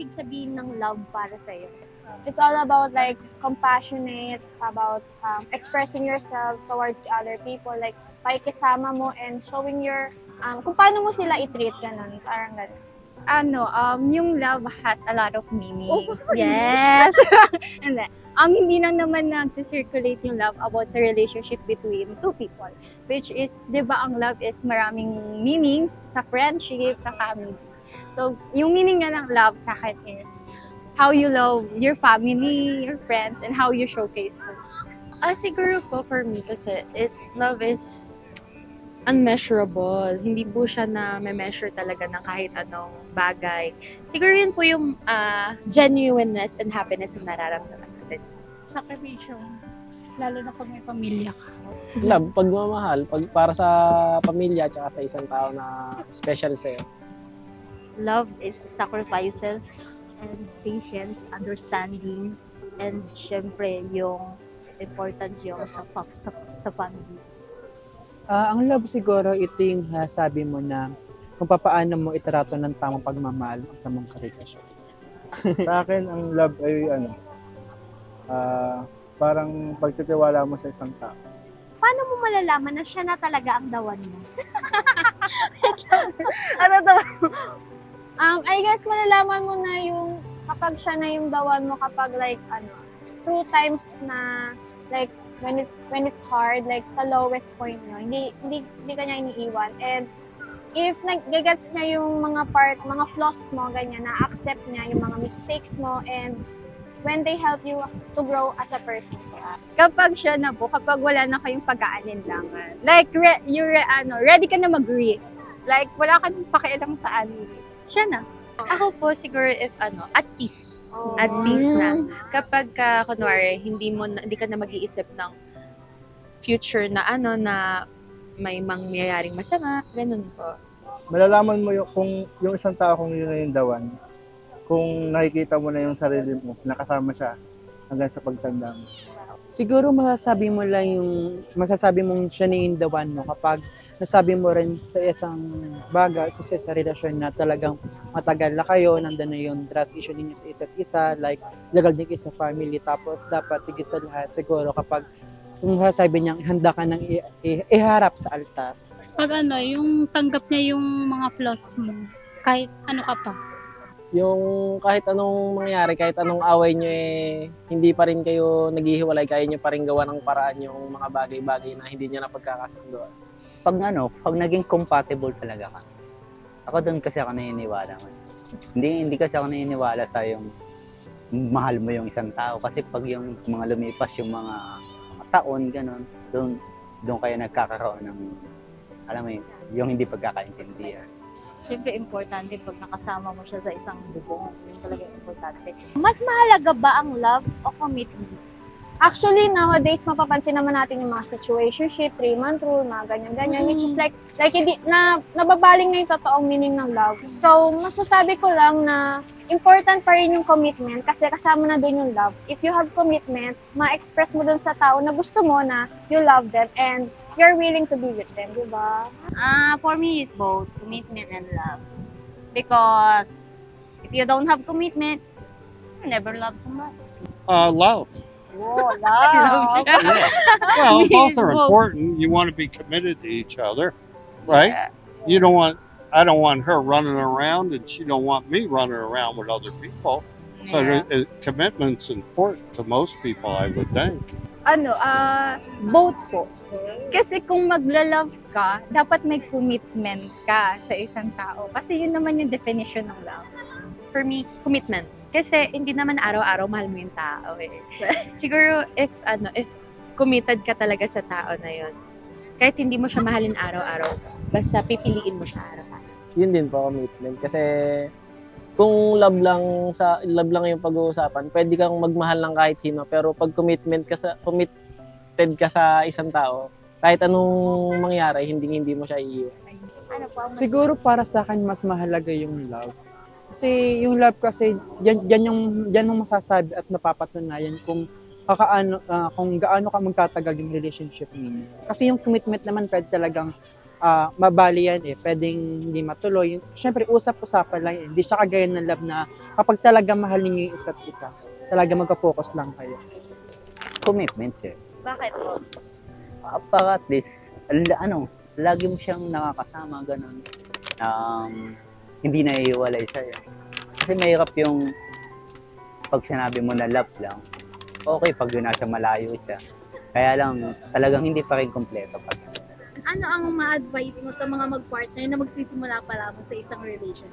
ibig sabihin ng love para sa'yo? It's all about like compassionate, about um, expressing yourself towards the other people, like pakikisama mo and showing your, um, kung paano mo sila i-treat, ganun, parang ganun. Ano, um, yung love has a lot of meanings. Oh, yes! And then, um, hindi lang naman nag-circulate yung love about sa relationship between two people. Which is, di ba, ang love is maraming meaning sa friendship, sa family. So, yung meaning nga ng love sa akin is how you love your family, your friends, and how you showcase them. Ah, siguro po for me kasi it, love is unmeasurable. Hindi po siya na measure talaga ng kahit anong bagay. Siguro yun po yung ah, genuineness and happiness na nararamdaman natin. sakripisyo. Lalo na pag may pamilya ka. Love, pagmamahal, pag, para sa pamilya at sa isang tao na special sa'yo. Love is sacrifices and patience, understanding, and syempre yung important yung sa, sa, sa family. Ah, ang love siguro ito yung sabi mo na kung papaano mo itrato ng tamang pagmamahal sa mong karelasyon. sa akin, ang love ay ano, ah, parang pagtitiwala mo sa isang tao. Paano mo malalaman na siya na talaga ang dawan mo? ano to? Um, I guess malalaman mo na yung kapag siya na yung dawan mo kapag like ano, through times na like when it when it's hard like sa lowest point nyo, hindi hindi hindi kanya iniiwan and if nagagets niya yung mga part, mga flaws mo, ganyan, na-accept niya yung mga mistakes mo and when they help you to grow as a person. kapag siya na po, kapag wala na kayong pag-aalinlangan. Like, re- you're, ano, ready ka na mag-risk. Like, wala ka nang pakialam sa ano. Siya na. Ako po siguro if ano, at peace. At peace na. Kapag ka, kunwari, hindi mo na, hindi ka na mag-iisip ng future na ano na may mangyayaring masama, ganun po. Malalaman mo yung, kung yung isang tao kung yun na yung dawan, kung nakikita mo na yung sarili mo, nakasama siya hanggang sa pagtanda mo. Siguro masasabi mo lang yung masasabi mong siya na yung the one mo kapag nasabi mo rin sa isang bagay, sa sa relasyon na talagang matagal na kayo, nandun na yung trust issue ninyo sa isa't isa, like legal din kayo sa family, tapos dapat higit sa lahat siguro kapag kung sasabi niya, handa ka nang i- i- iharap sa altar. Pag ano, yung tanggap niya yung mga flaws mo. Kahit ano ka pa. Yung kahit anong mangyari, kahit anong away nyo eh, hindi pa rin kayo naghihiwalay, kaya nyo pa rin gawa ng paraan yung mga bagay-bagay na hindi nyo na pagkakasundoan. Pag ano, pag naging compatible talaga ka. Ako doon kasi ako naniniwala. Hindi hindi kasi ako naniniwala sa yung mahal mo yung isang tao kasi pag yung mga lumipas yung mga, mga taon ganun, doon doon kayo nagkakaroon ng alam mo yun, yung hindi pagkakaintindihan. Siyempre, importante pag nakasama mo siya sa isang bubong. Yun talaga importante. Mas mahalaga ba ang love o commitment? Actually, nowadays, mapapansin naman natin yung mga situationship, three-month rule, mga ganyan-ganyan, which is like, like hindi, na, nababaling na yung totoong meaning ng love. So, masasabi ko lang na important pa rin yung commitment kasi kasama na doon yung love. If you have commitment, ma-express mo doon sa tao na gusto mo na you love them and you're willing to be with them, di ba? Ah, for me, it's both commitment and love. Because if you don't have commitment, you never love somebody. Uh, love. Oh, love. Well, both are Both. important. You want to be committed to each other, right? You don't want. I don't want her running around, and she don't want me running around with other people. So Yeah. the, uh, commitment's important to most people, I would think. Ano, ah, both po. Kasi kung magla-love ka, dapat may commitment ka sa isang tao. Kasi yun naman yung definition ng love. For me, commitment. Kasi hindi naman araw-araw mahal mo yung tao eh. Siguro if ano, if committed ka talaga sa tao na yon kahit hindi mo siya mahalin araw-araw, basta pipiliin mo siya araw-araw. Yun din po, commitment. Kasi kung love lang sa love lang yung pag-uusapan, pwede kang magmahal ng kahit sino, pero pag commitment ka sa committed ka sa isang tao, kahit anong mangyari, hindi hindi mo siya iiwan. Ano po Siguro para sa akin mas mahalaga yung love. Kasi yung love kasi yan, yan yung yan mo masasabi at mapapatunayan kung kakaano ah, kung gaano ka magtatagal yung relationship ninyo. Kasi yung commitment naman pwede talagang ah, mabali yan eh. Pwedeng hindi matuloy. Siyempre, usap-usapan lang. eh. Hindi siya kagaya ng love na kapag talaga mahal ninyo yung isa't isa, talaga magka-focus lang kayo. Commitment, sir. Bakit po? Ah, Para at least, ano, lagi mo siyang nakakasama, ganun. Um, hindi na iiwalay sa'yo. Kasi mahirap yung pag sinabi mo na love lang, okay pag yun nasa malayo siya. Kaya lang, talagang hindi pa rin kompleto pa. Ano ang ma-advise mo sa mga mag-partner na magsisimula pa lamang sa isang relationship?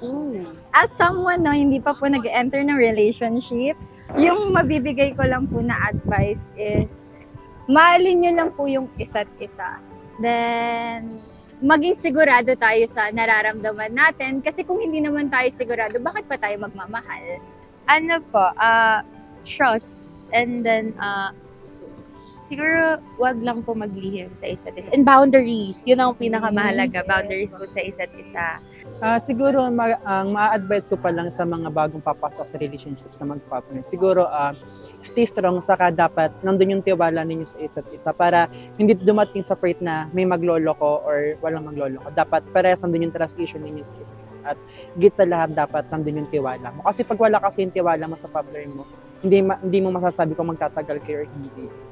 As someone no, hindi pa po nag-enter ng relationship, yung mabibigay ko lang po na advice is, mahalin nyo lang po yung isa't isa. Then, maging sigurado tayo sa nararamdaman natin. Kasi kung hindi naman tayo sigurado, bakit pa tayo magmamahal? ano po, ah, trust, and then, ah, siguro, wag lang po maglihim sa isa't isa. And boundaries, yun ang pinakamahalaga, boundaries po sa isa't isa. Ah, siguro ma- ang ma-advise ko pa lang sa mga bagong papasok sa relationship sa mag-partner, siguro ah, stay strong saka dapat nandun yung tiwala ninyo sa isa't isa para hindi dumating sa point na may magloloko or walang magloloko. Dapat parehas nandun yung trust issue ninyo sa isa't isa. At git sa lahat dapat nandun yung tiwala mo. Kasi pag wala kasi yung tiwala mo sa partner mo, hindi, ma- hindi mo masasabi kung magtatagal kayo or hindi.